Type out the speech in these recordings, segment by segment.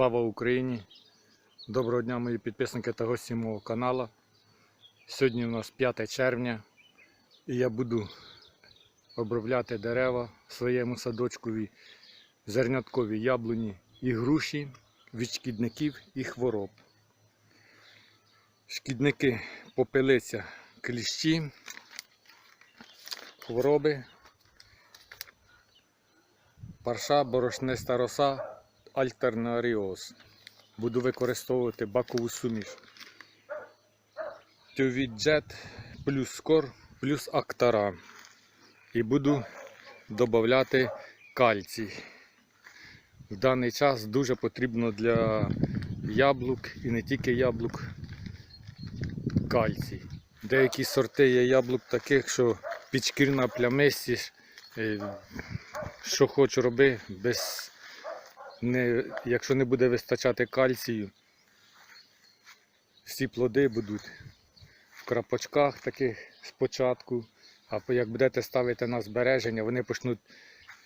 Слава Україні! Доброго дня, мої підписники та гості мого каналу. Сьогодні у нас 5 червня і я буду обробляти дерева своєму садочкові, зерняткові яблуні і груші від шкідників і хвороб. Шкідники попелиця, кліщі, хвороби, парша, борошниста роса, альтернаріоз. Буду використовувати бакову суміш. Тювіджет плюс скор плюс актара. І буду додати кальцій. В даний час дуже потрібно для яблук і не тільки яблук кальцій. Деякі сорти є яблук таких, що підшкірна плямистість, е, що хочу роби, без, не, якщо не буде вистачати кальцію, всі плоди будуть в крапочках таких спочатку, а як будете ставити на збереження, вони почнуть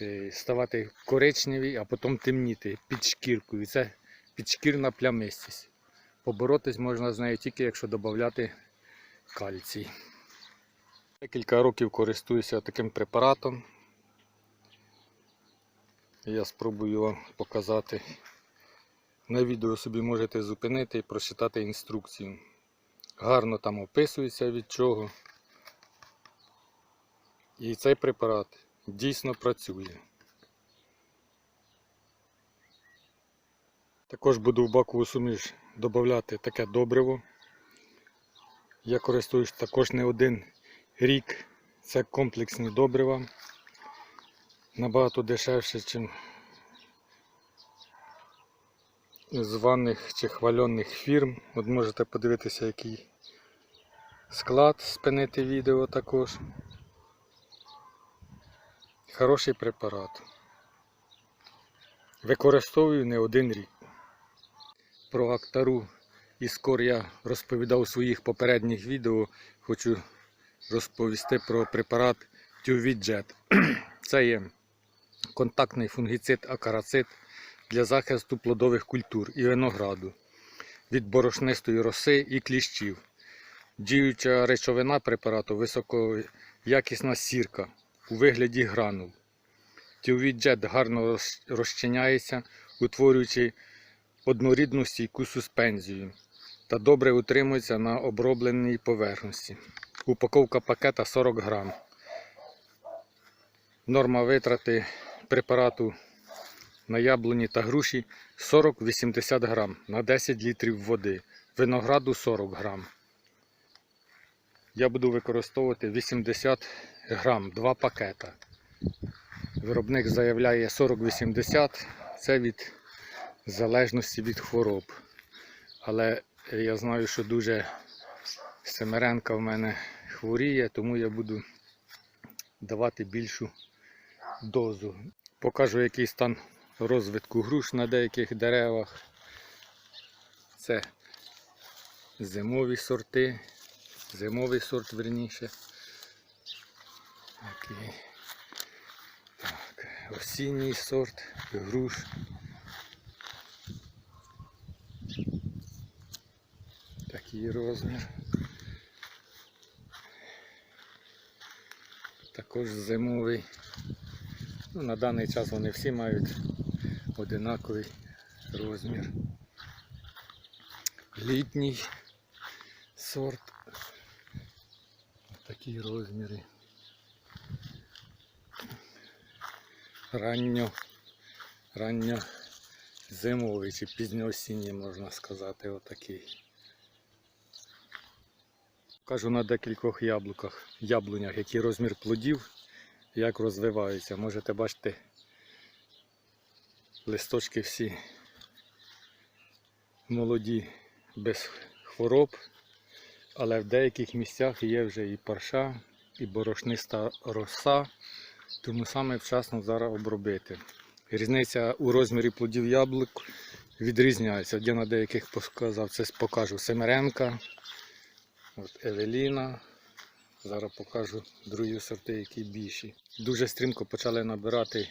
е, ставати коричневі, а потім темніти під шкіркою. Це підшкірна плямистість. Поборотись можна з нею тільки якщо додати кальцій. Декілька років користуюся таким препаратом. Я спробую вам показати. На відео собі можете зупинити і прочитати інструкцію. Гарно там описується від чого. І цей препарат дійсно працює. Також буду в бакову суміш додати таке добриво. Я користуюсь також не один рік. Це комплексні добрива. Набагато дешевше, ніж званих чи хвальоних фірм. От можете подивитися, який склад, спинити відео також. Хороший препарат. Використовую не один рік. Про актару і скор я розповідав у своїх попередніх відео. Хочу розповісти про препарат Тювіджет. Це є контактний фунгіцид акарацид для захисту плодових культур і винограду від борошнистої роси і кліщів. Діюча речовина препарату високоякісна сірка у вигляді гранул. Тювіджет гарно розчиняється, утворюючи однорідну стійку суспензію та добре утримується на обробленій поверхності. Упаковка пакета 40 грам. Норма витрати препарату на яблуні та груші 40-80 грам на 10 літрів води. Винограду 40 грам. Я буду використовувати 80 грам, 2 пакета. Виробник заявляє 40-80, це від залежності від хвороб. Але я знаю, що дуже Семеренка в мене хворіє, тому я буду давати більшу дозу. Покажу, який стан розвитку груш на деяких деревах. Це зимові сорти, зимовий сорт верніше. Так, осінній сорт груш. Такий розмір. Також зимовий. Ну, на даний час вони всі мають одинаковий розмір. Літній сорт. Такі розміри. Ранньо, ранньо зимовий чи пізньоосінній можна сказати, отакий. Кажу на декількох яблуках, яблунях, який розмір плодів, як розвиваються. Можете бачити, листочки всі молоді без хвороб, але в деяких місцях є вже і парша, і борошниста роса, тому саме вчасно зараз обробити. Різниця у розмірі плодів яблук відрізняється. Я на деяких показав, це покажу Семеренка. От Евеліна. Зараз покажу другі сорти, які більші. Дуже стрімко почали набирати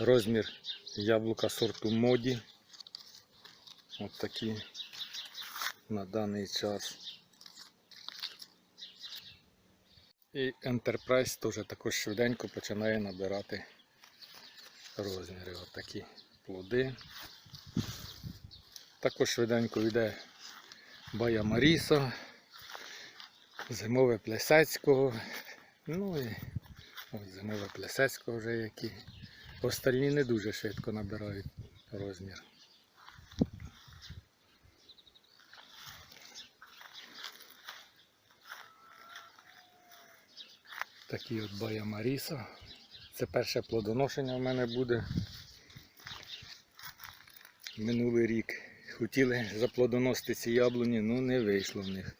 розмір яблука сорту моді. От такі на даний час. І Enterprise теж також швиденько починає набирати розміри. От такі плоди. Також швиденько йде Бая Маріса, зимове Плесецького. Ну і зимове Плесецького вже які. Остальні не дуже швидко набирають розмір. Такі от Бая Маріса. Це перше плодоношення в мене буде. Минулий рік хотіли заплодоносити ці яблуні, ну не вийшло в них.